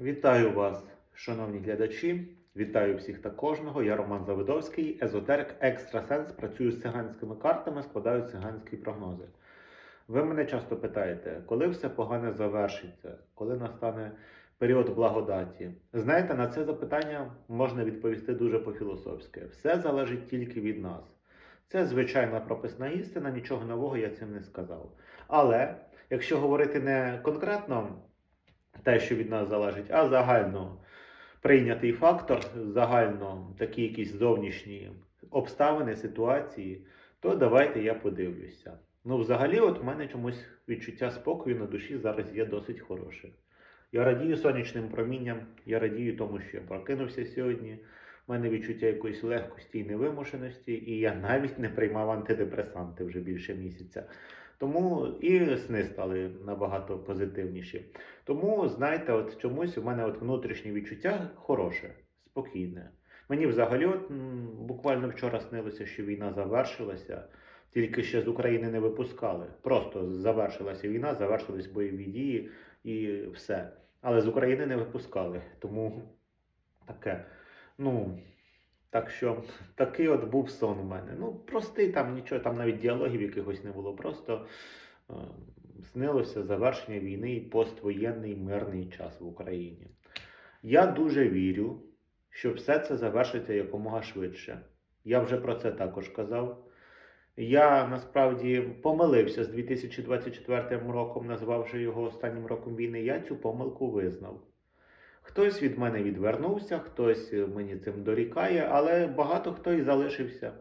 Вітаю вас, шановні глядачі. Вітаю всіх та кожного. Я Роман Завидовський, езотерик, екстрасенс. Працюю з циганськими картами, складаю циганські прогнози. Ви мене часто питаєте, коли все погане завершиться, коли настане період благодаті. Знаєте, на це запитання можна відповісти дуже по-філософськи. Все залежить тільки від нас. Це звичайна прописна істина, нічого нового я цим не сказав. Але якщо говорити не конкретно те, що від нас залежить, а загально прийнятий фактор, загально такі якісь зовнішні обставини, ситуації, то давайте я подивлюся. Ну, взагалі, от в мене чомусь відчуття спокою на душі зараз є досить хороше. Я радію сонячним промінням, я радію тому, що я прокинувся сьогодні. У мене відчуття якоїсь легкості і невимушеності, і я навіть не приймав антидепресанти вже більше місяця. Тому і сни стали набагато позитивніші. Тому, знаєте, от чомусь у мене от внутрішнє відчуття хороше, спокійне. Мені взагалі, от, буквально вчора снилося, що війна завершилася, тільки ще з України не випускали. Просто завершилася війна, завершились бойові дії і все. Але з України не випускали. Тому таке. Ну, так що такий от був сон у мене. Ну, простий там нічого, там навіть діалогів якихось не було. Просто е, снилося завершення війни і поствоєнний мирний час в Україні. Я дуже вірю, що все це завершиться якомога швидше. Я вже про це також казав. Я насправді помилився з 2024 роком, назвавши його останнім роком війни. Я цю помилку визнав. Хтось від мене відвернувся, хтось е, мені цим дорікає, але багато хто і залишився.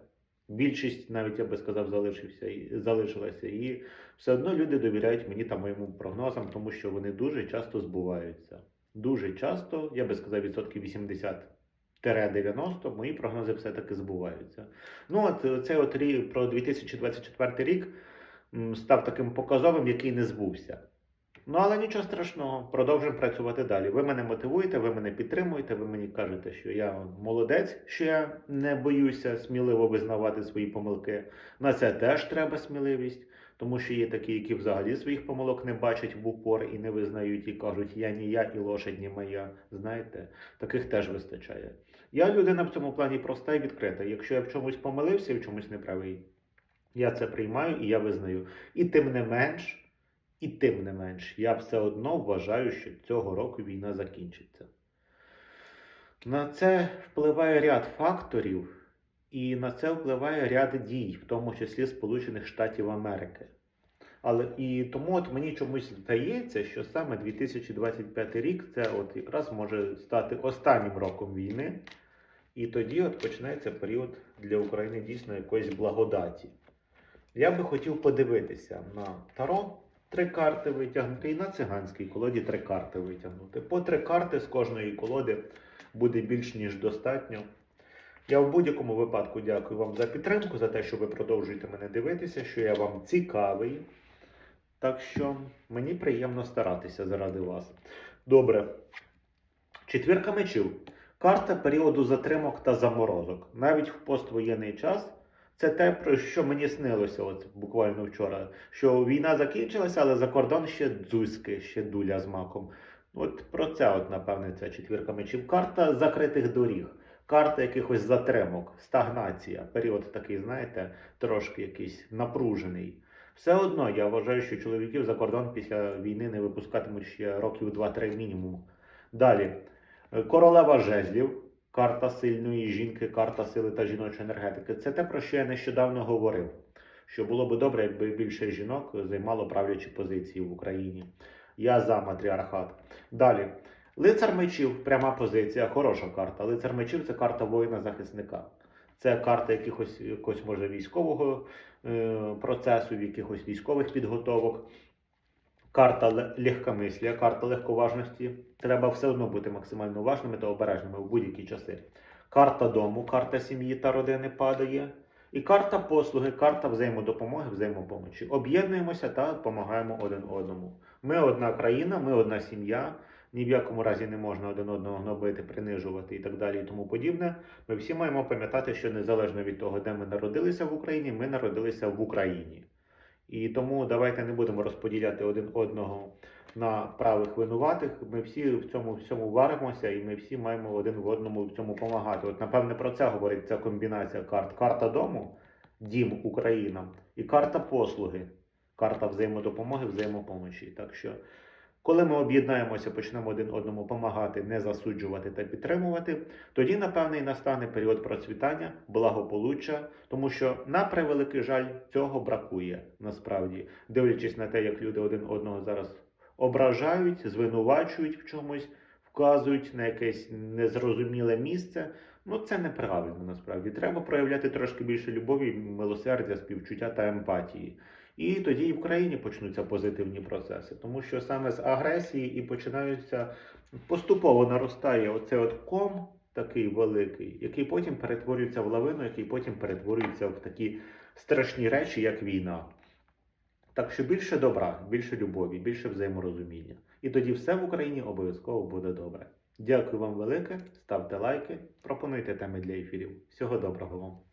Більшість, навіть я би сказав, залишився і залишилася. І все одно люди довіряють мені та моїм прогнозам, тому що вони дуже часто збуваються. Дуже часто, я би сказав, відсотків 80-90, мої прогнози все-таки збуваються. Ну, от е, цей от рік про 2024 рік став таким показовим, який не збувся. Ну, але нічого страшного, продовжуємо працювати далі. Ви мене мотивуєте, ви мене підтримуєте, ви мені кажете, що я молодець, що я не боюся сміливо визнавати свої помилки. На це теж треба сміливість, тому що є такі, які взагалі своїх помилок не бачать в упор і не визнають, і кажуть, я не я і лошадь не моя. Знаєте, таких теж вистачає. Я людина в цьому плані проста і відкрита. Якщо я в чомусь помилився і в чомусь неправий, я це приймаю і я визнаю. І тим не менш. І тим не менш, я все одно вважаю, що цього року війна закінчиться. На це впливає ряд факторів, і на це впливає ряд дій, в тому числі Сполучених Штатів Америки. Але і тому от мені чомусь здається, що саме 2025 рік це от якраз може стати останнім роком війни, і тоді от почнеться період для України дійсно якоїсь благодаті. Я би хотів подивитися на Таро три карти витягнути і на циганській колоді три карти витягнути. По три карти з кожної колоди буде більш ніж достатньо. Я в будь-якому випадку дякую вам за підтримку, за те, що ви продовжуєте мене дивитися, що я вам цікавий. Так що мені приємно старатися заради вас. Добре. Четвірка мечів. Карта періоду затримок та заморозок. Навіть в поствоєнний час це те, про що мені снилося, от буквально вчора. Що війна закінчилася, але за кордон ще дзузьки, ще дуля з маком. От про це, от, напевне, ця четвірка мечів. Карта закритих доріг, карта якихось затримок, стагнація. Період такий, знаєте, трошки якийсь напружений. Все одно я вважаю, що чоловіків за кордон після війни не випускатимуть ще років 2-3 мінімум. Далі. Королева жезлів, карта сильної жінки, карта сили та жіночої енергетики. Це те, про що я нещодавно говорив. Що було би добре, якби більше жінок займало правлячі позиції в Україні. Я за матріархат. Далі. Лицар мечів, пряма позиція, хороша карта. Лицар мечів це карта воїна-захисника. Це карта якихось, якогось може військового е, процесу, якихось військових підготовок. Карта легкомислія, карта легковажності. Треба все одно бути максимально уважними та обережними в будь-які часи. Карта дому, карта сім'ї та родини падає. І карта послуги, карта взаємодопомоги, взаємопомочі. Об'єднуємося та допомагаємо один одному. Ми одна країна, ми одна сім'я. Ні в якому разі не можна один одного гнобити, принижувати і так далі, і тому подібне. Ми всі маємо пам'ятати, що незалежно від того, де ми народилися в Україні, ми народилися в Україні. І тому давайте не будемо розподіляти один одного на правих винуватих. Ми всі в цьому всьому варимося, і ми всі маємо один в одному в цьому допомагати. От напевне про це говорить ця комбінація карт: карта дому, дім Україна і карта послуги, карта взаємодопомоги, взаємопомочі. Так що, коли ми об'єднаємося, почнемо один одному допомагати, не засуджувати та підтримувати, тоді, напевне, і настане період процвітання, благополуччя, тому що, на превеликий жаль, цього бракує насправді, дивлячись на те, як люди один одного зараз ображають, звинувачують в чомусь, вказують на якесь незрозуміле місце. Ну, це неправильно насправді. Треба проявляти трошки більше любові, милосердя, співчуття та емпатії. І тоді і в країні почнуться позитивні процеси, тому що саме з агресії і починаються поступово наростає оцей от ком такий великий, який потім перетворюється в лавину, який потім перетворюється в такі страшні речі, як війна. Так що більше добра, більше любові, більше взаєморозуміння. І тоді все в Україні обов'язково буде добре. Дякую вам велике, ставте лайки, пропонуйте теми для ефірів. Всього доброго вам.